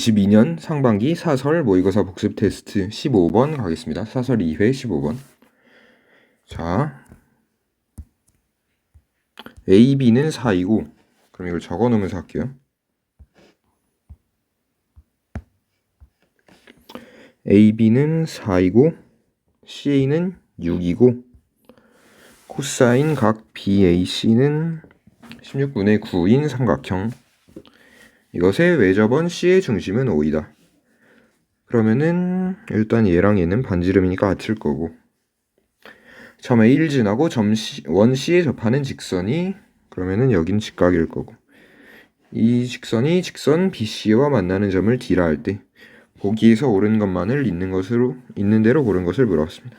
2022년 상반기 사설 모의고사 복습 테스트 15번 가겠습니다. 사설 2회 15번. 자, A, B는 4이고, 그럼 이걸 적어 놓으면서 할게요. A, B는 4이고, CA는 6이고, 코사인 각 BAC는 16분의 9인 삼각형. 이것의 외접원 C의 중심은 5이다. 그러면은 일단 얘랑 얘는 반지름이니까 같을 거고 점 A를 지나고 점 C, 원 C에 접하는 직선이 그러면은 여긴 직각일 거고 이 직선이 직선 BC와 만나는 점을 D라 할 때 보기에서 옳은 것만을 있는 것으로 있는 대로 고른 것을 물어봤습니다.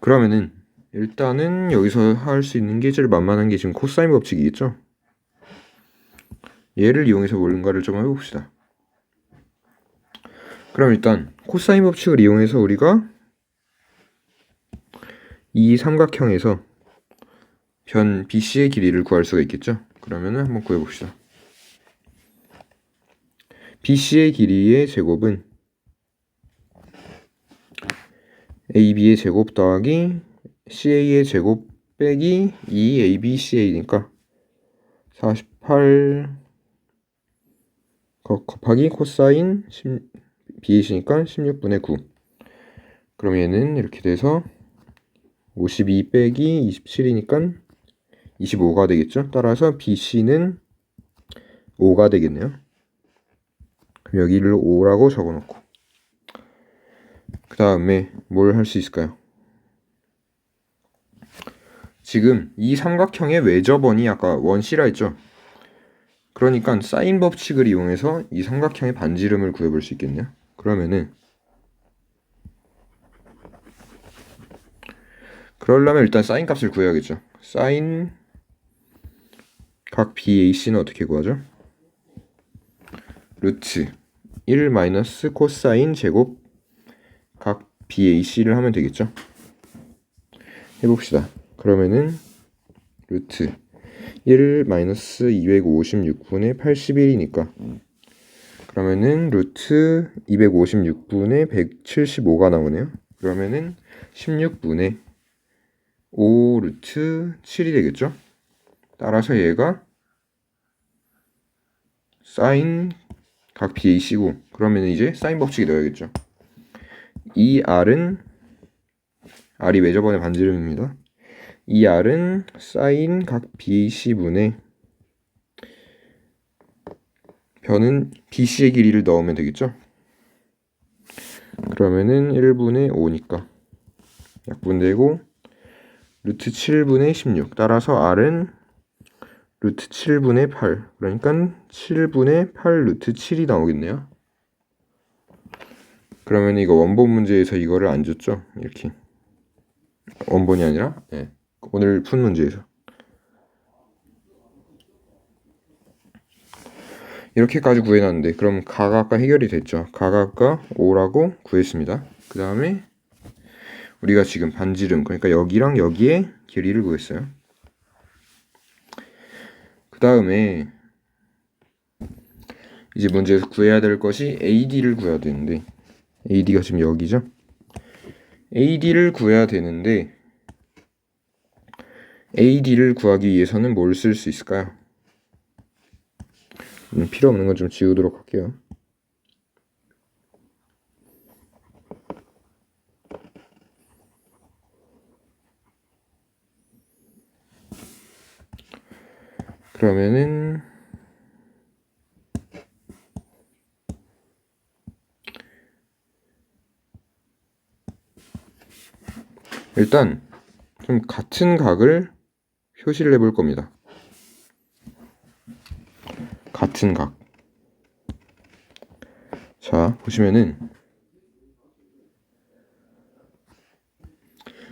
그러면은 일단은 여기서 할 수 있는 게 제일 만만한 게 지금 코사인 법칙이겠죠? 얘를 이용해서 뭔가를 좀 해봅시다. 그럼 일단 코사인 법칙을 이용해서 우리가 이 삼각형에서 변 BC의 길이를 구할 수가 있겠죠? 그러면은 한번 구해봅시다. BC의 길이의 제곱은 AB의 제곱 더하기 CA의 제곱 빼기 2ABCA니까 48 곱하기 코사인 10, BAC니까 16분의 9 그럼 얘는 이렇게 돼서 52 빼기 27이니까 25가 되겠죠? 따라서 BC는 5가 되겠네요. 그럼 여기를 5라고 적어놓고. 그 다음에 뭘 할 수 있을까요? 지금 이 삼각형의 외접원이 아까 원C라 했죠 그러니까 사인 법칙을 이용해서 이 삼각형의 반지름을 구해볼 수 있겠네요. 그러면은 그러려면 일단 사인 값을 구해야겠죠. 사인 각 BAC는 어떻게 구하죠? 루트 1 마이너스 코사인 제곱 각 BAC를 하면 되겠죠. 해봅시다. 그러면은 루트 1 마이너스 256분의 81이니까 그러면은 루트 256분의 175가 나오네요. 그러면은 16분의 5 루트 7이 되겠죠? 따라서 얘가 사인 각 BAC고 그러면 이제 사인 법칙이 넣어야겠죠. 이 R은 R이 매저번의 반지름입니다. 이 R은 사인 각 BC분의 변은 BC의 길이를 넣으면 되겠죠? 그러면은 1분의 5니까 약분되고 루트 7분의 16 따라서 R은 루트 7분의 8 그러니까 7분의 8 루트 7이 나오겠네요 그러면 이거 원본 문제에서 이거를 안 줬죠? 이렇게 원본이 아니라 네. 오늘 푼 문제에서. 이렇게까지 구해놨는데 그럼 가각과 해결이 됐죠. 가각과 5라고 구했습니다. 그 다음에 우리가 지금 반지름 그러니까 여기랑 여기에 길이를 구했어요. 그 다음에 이제 문제에서 구해야 될 것이 AD를 구해야 되는데 AD가 지금 여기죠? AD를 구해야 되는데 AD를 구하기 위해서는 뭘 쓸 수 있을까요? 음, 필요 없는 건 좀 지우도록 할게요. 그러면은 일단 좀 같은 각을 표시를 해볼 겁니다. 같은 각. 자, 보시면은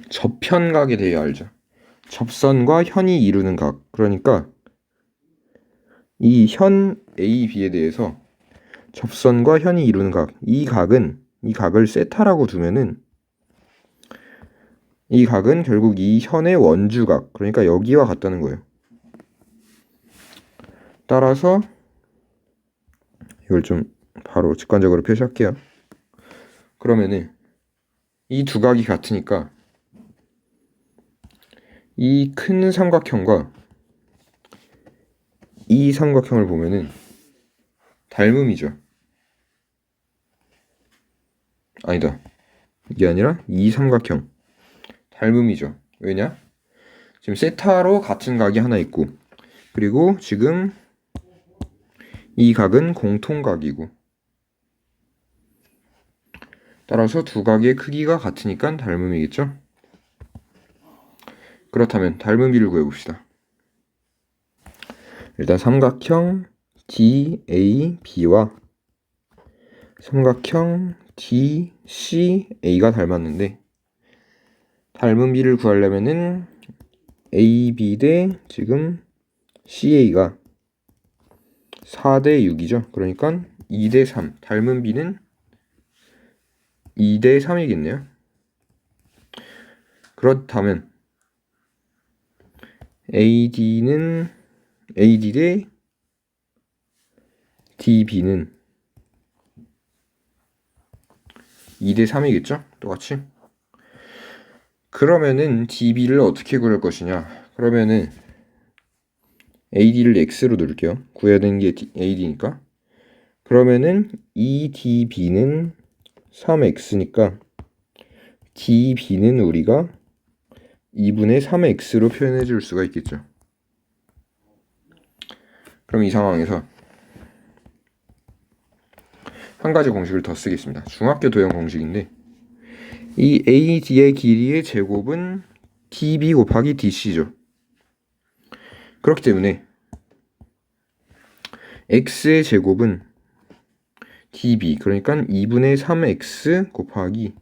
접현각에 대해 알죠. 접선과 현이 이루는 각. 그러니까 이 현 A, B에 대해서 접선과 현이 이루는 각. 이 각은 이 각을 세타라고 두면은 이 각은 결국 이 현의 원주각, 그러니까 여기와 같다는 거예요. 따라서 이걸 좀 바로 직관적으로 표시할게요. 그러면은 이 두 각이 같으니까 이 큰 삼각형과 이 삼각형을 보면은 닮음이죠. 아니다. 이게 아니라 이 삼각형 닮음이죠. 왜냐? 지금 세타로 같은 각이 하나 있고 그리고 지금 이 각은 공통각이고 따라서 두 각의 크기가 같으니까 닮음이겠죠? 그렇다면 닮음비를 구해봅시다. 일단 삼각형 DAB와 삼각형 DCA가 닮았는데 닮음비를 구하려면은 AB 대 지금 CA가 4 대 6이죠. 그러니까 2 대 3. 닮은 비는 2 대 3이겠네요. 그렇다면 AD는 AD 대 DB는 2 대 3이겠죠? 똑같이. 그러면은 DB를 어떻게 구할 것이냐? 그러면은 AD를 X로 넣을게요. 구해야 되는 게 AD니까. 그러면은 이 DB는 3X니까 DB는 우리가 2분의 3X로 표현해 줄 수가 있겠죠. 그럼 이 상황에서 한 가지 공식을 더 쓰겠습니다. 중학교 도형 공식인데 이 AD의 길이의 제곱은 DB 곱하기 DC죠. 그렇기 때문에 x의 제곱은 db 그러니까 2분의 3x 곱하기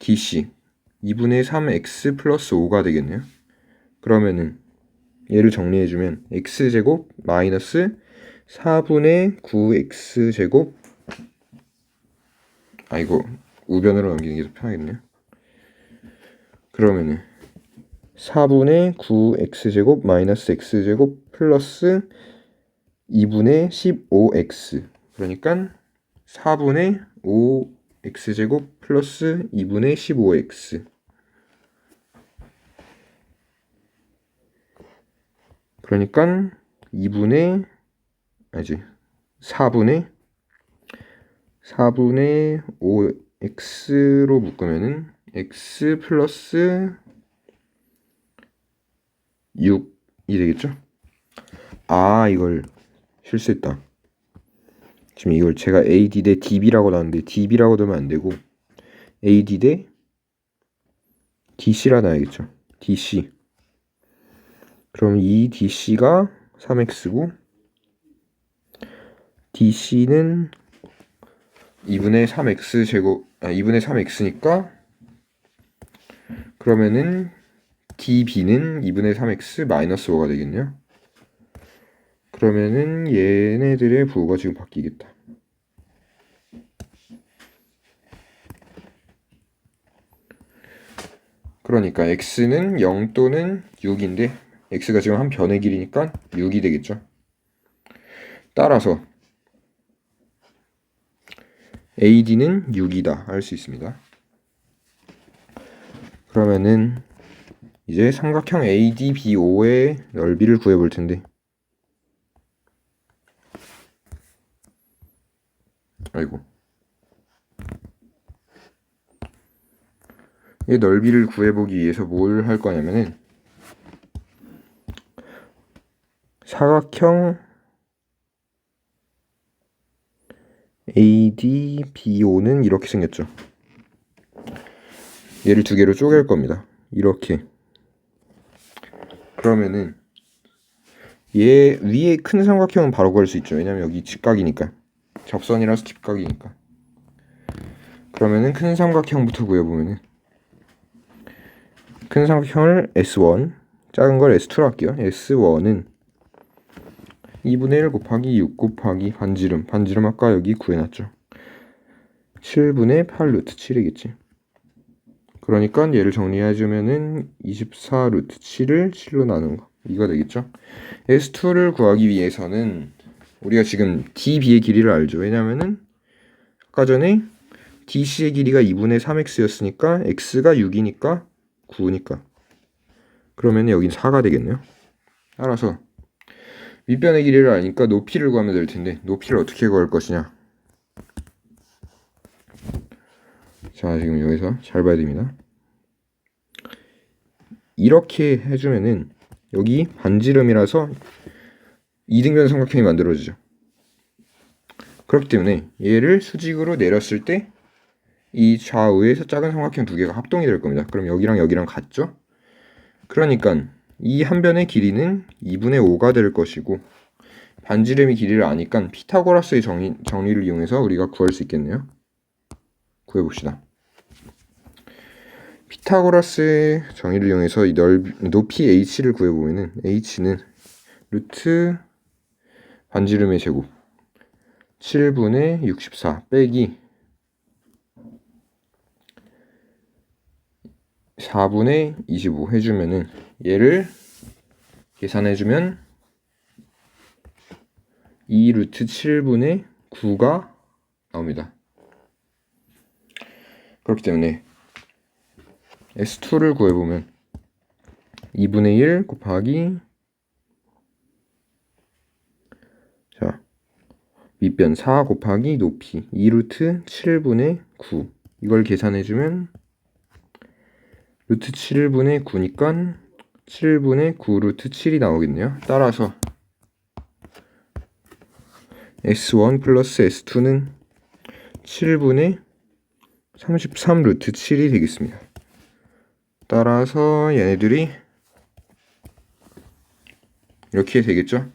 dc 2분의 3x 플러스 5가 되겠네요. 그러면은 얘를 정리해주면 x제곱 마이너스 4분의 9x제곱 아 이거 우변으로 넘기는 게 더 편하겠네요. 그러면은 4분의 9x제곱 마이너스 x제곱 플러스 2분의 15x 그러니까 4분의 5x제곱 플러스 2분의 15x 그러니까 2분의 아니지 4분의 4분의 5x로 묶으면은 x 플러스 6이 되겠죠? 아 이걸 실수했다. 지금 이걸 제가 AD 대 DB라고 나왔는데 DB라고 넣으면 안 되고 AD 대 DC라 놔야겠죠. DC. 그럼 이 DC가 3X고 DC는 2분의 3X 제곱 아 2분의 3X니까 그러면은 db는 2분의 3x 마이너스 5가 되겠네요. 그러면은 얘네들의 부호가 지금 바뀌겠다. 그러니까 x는 0 또는 6인데 x가 지금 한 변의 길이니까 6이 되겠죠. 따라서 AD는 6이다 할수 있습니다. 그러면은 이제 삼각형 ADBO의 넓이를 구해볼 텐데 아이고 이 넓이를 구해보기 위해서 뭘 할 거냐면은 사각형 ADBO는 이렇게 생겼죠. 얘를 두 개로 쪼갤 겁니다. 이렇게 그러면은 얘 위에 큰 삼각형은 바로 구할 수 있죠. 왜냐면 여기 직각이니까. 접선이라서 직각이니까. 그러면은 큰 삼각형부터 구해보면은 큰 삼각형을 S1, 작은 걸 S2로 할게요. S1은 2분의 1 곱하기 6 곱하기 반지름. 반지름 아까 여기 구해놨죠. 7분의 8 루트 7이겠지. 그러니까 얘를 정리해주면은 24 루트 7을 7로 나눈 거. 이거 되겠죠? S2를 구하기 위해서는 우리가 지금 DB의 길이를 알죠. 왜냐면은 아까 전에 DC의 길이가 2분의 3x였으니까 x가 6이니까 9니까 그러면 여긴 4가 되겠네요. 따라서 밑변의 길이를 아니까 높이를 구하면 될 텐데 높이를 어떻게 구할 것이냐? 자 지금 여기서 잘 봐야 됩니다. 이렇게 해주면은 여기 반지름이라서 이등변 삼각형이 만들어지죠. 그렇기 때문에 얘를 수직으로 내렸을 때 이 좌우에서 작은 삼각형 두 개가 합동이 될 겁니다. 그럼 여기랑 여기랑 같죠? 그러니까 이 한 변의 길이는 2분의 5가 될 것이고 반지름의 길이를 아니까 피타고라스의 정의, 정리를 이용해서 우리가 구할 수 있겠네요. 구해봅시다. 피타고라스의 정의를 이용해서 이 넓, 높이 h를 구해보면은 h는 루트 반지름의 제곱 7분의 64 빼기 4분의 25 해주면은 얘를 계산해주면 2 루트 7분의 9가 나옵니다. 그렇기 때문에 S2를 구해보면 2분의 1 곱하기 자 밑변 4 곱하기 높이 2루트 7분의 9 이걸 계산해주면 루트 7분의 9니까 7분의 9 루트 7이 나오겠네요. 따라서 S1 플러스 S2는 7분의 33 루트 7이 되겠습니다. 따라서 얘네들이 이렇게 되겠죠?